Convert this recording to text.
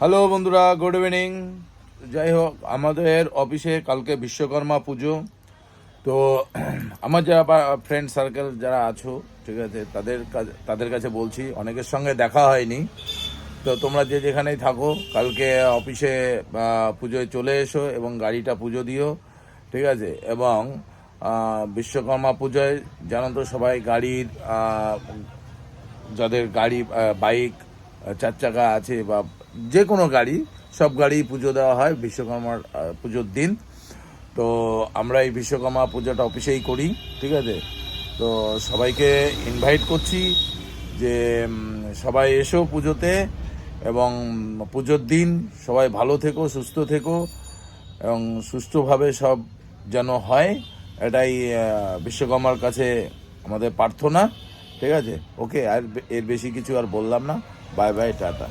Hello বন্ধুরা, good evening. যাই হোক, আমাদের অফিসে কালকে বিশ্বকর্মা পুজো। তো আমার যারা ফ্রেন্ড সার্কেল যারা আছো, ঠিক আছে, তাদের তাদের কাছে বলছি, অনেকের সঙ্গে দেখা হয়নি। তো তোমরা যে যেখানেই থাকো, কালকে অফিসে পুজোয় চলে এসো এবং গাড়িটা পুজো দিও, ঠিক আছে? এবং বিশ্বকর্মা পুজোয় জানো তো সবাই গাড়ির যাদের গাড়ি বাইক চার চাকা আছে বা যে কোনো গাড়ি, সব গাড়ি পুজো দেওয়া হয়, বিশ্বকর্মার পুজোর দিন। তো আমরা এই বিশ্বকর্মা পুজোটা অফিসেই করি, ঠিক আছে? তো সবাইকে ইনভাইট করছি যে সবাই এসো পুজোতে এবং পুজোর দিন সবাই ভালো থেকো, সুস্থ থেকো এবং সুস্থভাবে সব যেন হয়, এটাই বিশ্বকর্মার কাছে আমাদের প্রার্থনা, ঠিক আছে? ওকে আর এর বেশি কিছু আর বললাম না। Bye bye tata.